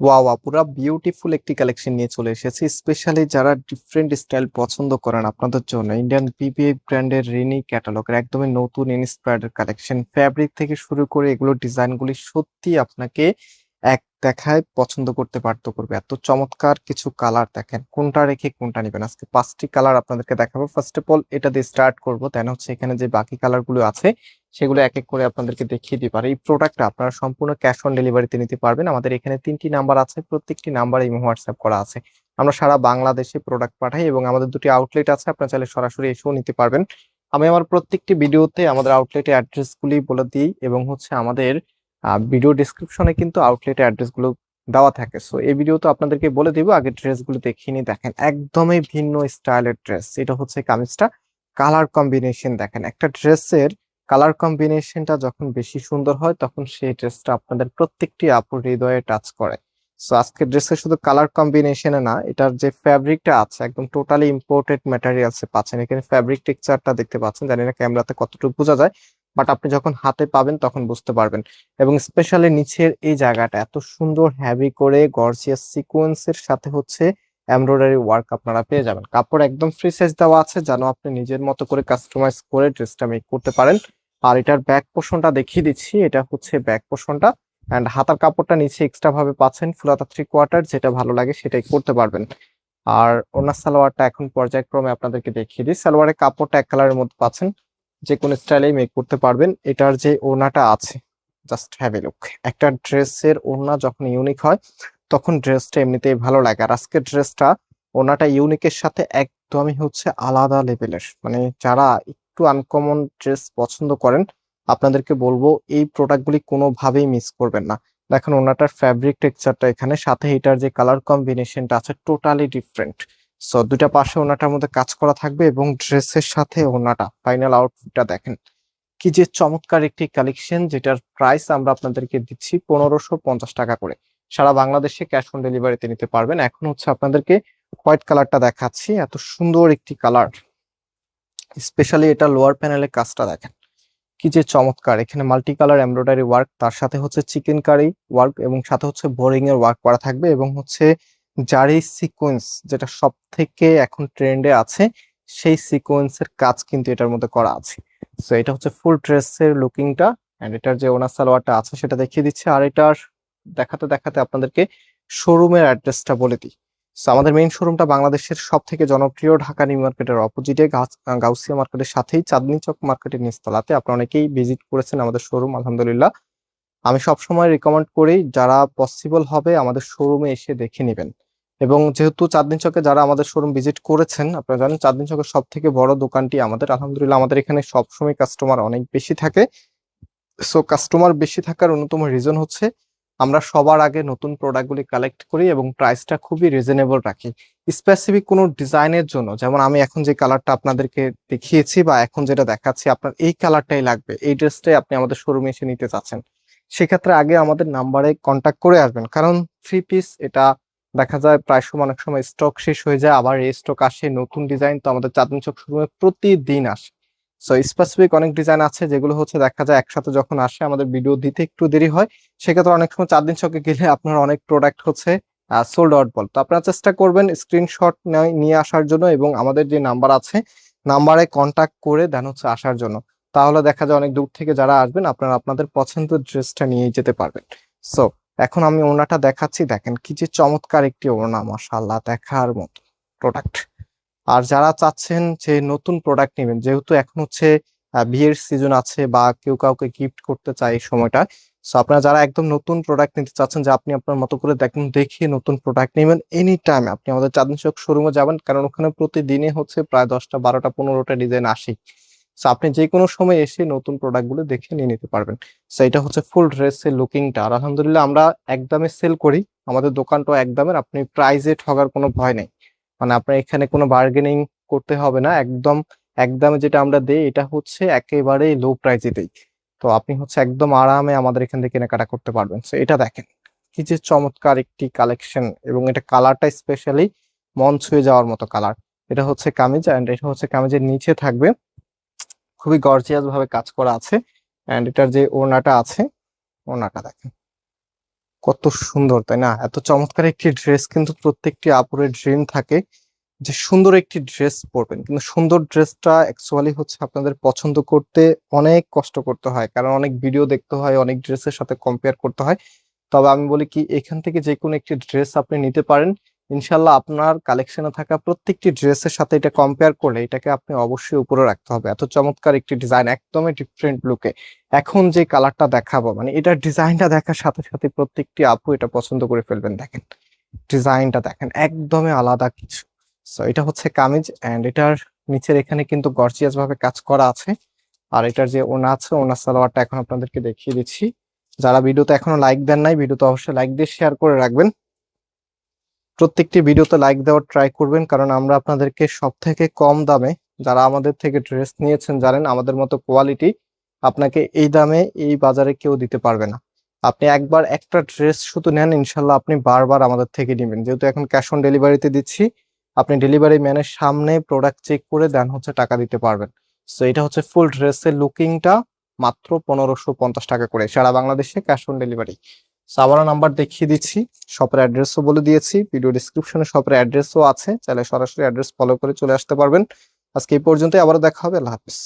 Wow পুরা beautiful একটি collection নিয়ে চলে এসেছি স্পেশালি যারা ডিফারেন্ট স্টাইল পছন্দ করেন আপনাদের জন্য। ইন্ডিয়ান বিবিএ ব্র্যান্ডের রিনি ক্যাটালগের একদমই নতুন ইন্সপায়ার্ড কালেকশন ফ্যাব্রিক থেকে শুরু করে এগুলো ডিজাইনগুলি সত্যি আপনাকে এক দেখায় পছন্দ করতে বাধ্য করবে। এত চমৎকার কিছু কালার দেখেন, কোনটা রেখে কোনটা নেবেন? আজকে পাঁচটি কালার আপনাদেরকে দেখাবো। ফার্স্ট অফ অল এটা দিয়ে স্টার্ট করব দেন হচ্ছে এখানে যে বাকি কালারগুলো আছে সেগুলো এক এক করে আপনাদেরকে দেখিয়ে দিই। পারে এই প্রোডাক্টটা আপনারা সম্পূর্ণ ক্যাশ অন ডেলিভারিতে নিতে পারবেন। আমাদের এখানে তিনটি নাম্বার আছে, প্রত্যেকটি নাম্বার এই হোয়াটসঅ্যাপ করা আছে। আমরা সারা বাংলাদেশে প্রোডাক্ট পাঠাই এবং আমাদের দুটি আউটলেট আছে, আপনারা চাইলে সরাসরি এসেও নিতে পারবেন। আমি আমার প্রত্যেকটি ভিডিওতে আমাদের আউটলেটের অ্যাড্রেসগুলি বলে দিই এবং হচ্ছে আমাদের ভিডিও ডিসক্রিপশনে কিন্তু আউটলেটের অ্যাড্রেসগুলো দেওয়া থাকে। সো এই ভিডিও তো আপনাদেরকে বলে দিব, আগে ড্রেসগুলো দেখিয়ে নিই। দেখেন, একদমই ভিন্ন স্টাইলের ড্রেস এটা হচ্ছে কামিজটা। কালার কম্বিনেশন দেখেন, একটা ড্রেসের কালার কম্বিনেশনটা যখন বেশি সুন্দর হয়, তখন সেই ড্রেসটা আপনাদের প্রত্যেকটি আপুর হৃদয়ে টাচ করে। সো আজকের ড্রেসের শুধু কালার কম্বিনেশনে না, এটার যে ফ্যাব্রিকটা আছে, একদম টোটালি ইম্পোর্টেড ম্যাটেরিয়ালস পাচ্ছেন। এখানে ফ্যাব্রিক টেক্সচারটা দেখতে পাচ্ছেন, জানি না ক্যামেরাতে কতটুকু বোঝা যায় বাট আপনি যখন হাতে পাবেন তখন বুঝতে পারবেন। এবং স্পেশালি নিচের এই জায়গাটা এত সুন্দর হ্যাভি করে গর্জিয়াস সিকোয়েন্সের সাথে হচ্ছে এমব্রয়ডারি ওয়ার্ক আপনারা পেয়ে যাবেন। কাপড় একদম ফ্রি সাইজ দেওয়া আছে যেন আপনি নিজের মতো করে কাস্টমাইজ করে ড্রেসটা মেক করতে পারেন। আর এটার ব্যাক পোর্শনটা দেখিয়ে দিচ্ছি। এটা হচ্ছে ব্যাক পোর্শনটা অ্যান্ড হাতার কাপড়টা নিচে এক্সট্রা ভাবে পাচ্ছেন ফুলাতা থ্রি কোয়ার্টার যেটা ভালো লাগে সেটাই করতে পারবেন। আর ওনার সালোয়ারটা এখন পর্যায়ক্রমে আপনাদেরকে দেখিয়ে দিই। সালোয়ারের কাপড়টা এক কালারের মধ্যে পাচ্ছেন। যে কোনো স্টাইলেই মেক করতে পারবেন। এটার যে ওড়নাটা আছে জাস্ট হ্যাভ এ লুক একটা ড্রেসের ওড়না যখন ইউনিক হয় তখন ড্রেসটা এমনিতেই ভালো লাগে। আর আজকের ড্রেসটা ওড়নাটা ইউনিকের সাথে একদমই হচ্ছে আলাদা লেভেলের মানে যারা একটু আনকমন ড্রেস পছন্দ করেন, আপনাদেরকে বলব এই প্রোডাক্টগুলি কোনোভাবেই মিস করবেন না। দেখেন ওনাটার ফ্যাব্রিক টেক্সচারটা এখানে, সাথে এটার যে কালার কম্বিনেশনটা আছে টোটালি ডিফারেন্ট সো দুটা পাশে ওনাটার মধ্যে কাজ করা থাকবে এবং ড্রেসের সাথে ওনাটা ফাইনাল আউটফিটটা দেখেন। কি যে চমৎকার একটি কালেকশন যেটার প্রাইস আমরা আপনাদেরকে দিচ্ছি পনেরোশো টাকা করে। সারা বাংলাদেশে ক্যাশ অন ডেলিভারিতে নিতে পারবেন। এখন হচ্ছে আপনাদেরকে হোয়াইট কালারটা দেখাচ্ছি। এত সুন্দর একটি কালার স্পেশালি এটা লোয়ার প্যানেলের কাজটা দেখেন। কি যে চমৎকার। এখানে মাল্টি কালার এমব্রয়ডারি ওয়ার্ক তার সাথে হচ্ছে চিকেন কারি ওয়ার্ক এবং সাথে হচ্ছে বোরিং এর ওয়ার্ক করা থাকবে এবং হচ্ছে জারি সিকোয়েন্স যেটা সব থেকে এখন ট্রেন্ডে আছে, সেই সিকোয়েন্সের কাজ কিন্তু এটার মধ্যে করা আছে। সো এটা হচ্ছে ফুল ড্রেসের লুকিংটা এন্ড এটার যে ওনার সালোয়ারটা আছে সেটা দেখিয়ে দিচ্ছে। আর এটার দেখাতে দেখাতে আপনাদেরকে শোরুমের অ্যাড্রেসটা বলে দিই। সো আমাদের মেইন শোরুমটা বাংলাদেশের সব থেকে জনপ্রিয় ঢাকা নিউ মার্কেটের অপোজিটে গাউসিয়া মার্কেটের সাথেই চাঁদনি চক মার্কেটের নিচতলাতে। আপনারা অনেকেই ভিজিট করেছেন আমাদের শোরুম আলহামদুলিল্লাহ। আমি সবসময় রিকমেন্ড করি যারা পসিবল হবে আমাদের শোরুমে এসে দেখে নেবেন। এবং যেহেতু চাঁদনি চকে যারা আমাদের শোরুম ভিজিট করেছেন, আপনারা জানেন চাঁদনি চকের সব থেকে বড় দোকানটি আমাদের। আলহামদুলিল্লাহ, আমাদের এখানে সবসময় কাস্টমার অনেক বেশি থাকে। সো কাস্টমার বেশি থাকার অন্যতম রিজন হচ্ছে আমরা সবার আগে নতুন প্রোডাক্টগুলি কালেক্ট করি এবং প্রাইসটা খুবই রিজনেবল রাখি। স্পেসিফিক কোনো ডিজাইনের জন্য, যেমন আমি এখন যে কালারটা আপনাদেরকে দেখিয়েছি বা এখন যেটা দেখাচ্ছি, আপনার এই কালারটাই লাগবে, এই ড্রেসটাই আপনি আমাদের শোরুমে এসে নিতে চাচ্ছেন। সেক্ষেত্রে আগে আমাদের নাম্বারে কন্ট্যাক্ট করে আসবেন, কারণ থ্রি পিস এটা দেখা যায় প্রায় সময় অনেক সময় স্টক শেষ হয়ে যায়, আবার এই স্টক আসে, নতুন ডিজাইন তো আমাদের চাঁদনি চক শোরুমে প্রতিদিন আসে। সো স্পেসিফিক অনেক ডিজাইন আছে যেগুলো হচ্ছে দেখা যায় একসাথে যখন আসে, আমাদের ভিডিও দিতে একটু দেরি হয়। সেক্ষেত্রে অনেক সময় চার দিন চকে গেলে আপনার অনেক প্রোডাক্ট হচ্ছে সোল্ড আউট বল। তো আপনারা চেষ্টা করবেন স্ক্রিনশট নিয়ে আসার জন্য এবং আমাদের যে নাম্বার আছে নাম্বারে কন্ট্যাক্ট করে দেন হচ্ছে আসার জন্য। তাহলে দেখা যায় অনেক দূর থেকে যারা আসবেন, আপনারা আপনাদের পছন্দের ড্রেসটা নিয়ে যেতে পারবেন। সো এখন আমি ওনাটা দেখাচ্ছি। দেখেন কি যে চমৎকার একটি ওনা মাশাআল্লাহ, দেখার মতো প্রোডাক্ট আর যারা চাচ্ছেন যে নতুন প্রোডাক্ট নেবেন, যেহেতু এখন হচ্ছে বিয়ের সিজন আছে বা কেউ কাউকে গিফট করতে চায় এই সময়টা সো আপনারা যারা একদম নতুন প্রোডাক্ট নিতে চাচ্ছেন, যে আপনি আপনার মতো করে দেখুন দেখিয়ে নতুন প্রোডাক্ট নেবেন এনি টাইম আপনি আমাদের চাঁদনি চক শোরুমে যাবেন, কারণ ওখানে প্রতিদিনে হচ্ছে প্রায় দশটা, বারোটা, পনেরোটা ডিজাইন আসে। সো আপনি যে কোনো সময় এসে নতুন প্রোডাক্টগুলো দেখে নিয়ে নিতে পারবেন। সো এটা হচ্ছে ফুল ড্রেসের লুকিংটা আর আলহামদুলিল্লাহ আমরা একদমে সেল করি। আমাদের দোকানটা একদমের, আপনি প্রাইজে ঠগার কোনো ভয় নেই। মানে আপনার এখানে কোনো বার্গেনিং করতে হবে না। একদম, একদমে যেটা আমরা দেই এটা হচ্ছে একেবারে লো প্রাইজে দেই। তো আপনি হচ্ছে একদম আরামে আমাদের এখান থেকে কেনাকাটা করতে পারবেন। সো এটা দেখেন, কি যে চমৎকার একটি কালেকশন এবং এটা কালারটা স্পেশালি মন ছুঁয়ে যাওয়ার মতো কালার এটা হচ্ছে কামিজ অ্যান্ড এটা হচ্ছে কামিজের নিচে থাকবে। খুবই গর্জিয়াস ভাবে কাজ করা আছে। অ্যান্ড এটার যে ওড়নাটা আছে, ওড়নাটা দেখেন। কত সুন্দর, তাই না? এত চমৎকার একটি ড্রেস কিন্তু প্রত্যেকটি আপুরের ড্রিম থাকে যে সুন্দর একটি ড্রেস পরবেন। কিন্তু সুন্দর ড্রেসটা অ্যাকচুয়ালি হচ্ছে আপনাদের পছন্দ করতে অনেক কষ্ট করতে হয়। কারণ অনেক ভিডিও দেখতে হয়, অনেক ড্রেসের সাথে কম্পেয়ার করতে হয়। তবে আমি বলি কি, এখান থেকে যে কোনো একটি ড্রেস আপনি নিতে পারেন। ইনশাল্লাহ আপনার কালেকশনে থাকা প্রত্যেকটি ড্রেসের সাথে এটা কম্পেয়ার করলে এটাকে আপনি অবশ্যই উপরে রাখতে হবে। এত চমৎকার একটি ডিজাইন একদমই ডিফারেন্ট লুকে এখন যে কালারটা দেখাবো মানে এটার ডিজাইনটা দেখার সাথে সাথে প্রত্যেকটি আপু এটা পছন্দ করে ফেলবেন, দেখেন। ডিজাইনটা দেখেন, একদমই আলাদা কিছু। সো এটা হচ্ছে কামিজ এন্ড এটার নিচের এখানে কিন্তু গর্জিয়াস ভাবে কাজ করা আছে। আর এটার যে ওনা আছে, ওনা সালোয়ারটা এখন আপনাদেরকে দেখিয়ে দিচ্ছি। যারা ভিডিওতে এখনও লাইক দেন নাই, ভিডিওতে অবশ্যই লাইক দিয়ে শেয়ার করে রাখবেন। প্রত্যেকটি ভিডিওতে লাইক দেওয়ার ট্রাই করবেন, কারণ আমরা আপনাদেরকে সব থেকে কম দামে যারা আমাদের থেকে ড্রেস নিয়েছেন, জানেন আমাদের মতো কোয়ালিটি আপনাকে এই দামে এই বাজারে কেউ দিতে পারবে না। আপনি একবার একটা ড্রেস শুধু নেন, ইনশাল্লাহ আপনি বারবার আমাদের থেকে নেবেন। যেহেতু এখন ক্যাশ অন ডেলিভারিতে দিচ্ছি, আপনি ডেলিভারি ম্যানের সামনে প্রোডাক্ট চেক করে দেন হচ্ছে টাকা দিতে পারবেন। সো এটা হচ্ছে ফুল ড্রেসের লুকিংটা মাত্র পনেরোশো পঞ্চাশ টাকা করে সারা বাংলাদেশে ক্যাশ অন ডেলিভারি আবারও নাম্বার দেখিয়ে দিচ্ছি। শপের অ্যাড্রেসও বলে দিয়েছি। ভিডিও ডিসক্রিপশনে শপের অ্যাড্রেসও আছে। চাইলে সরাসরি অ্যাড্রেস ফলো করে চলে আসতে পারবেন। আজকে এই পর্যন্তই। আবারও দেখা হবে। আল্লাহ হাফিজ।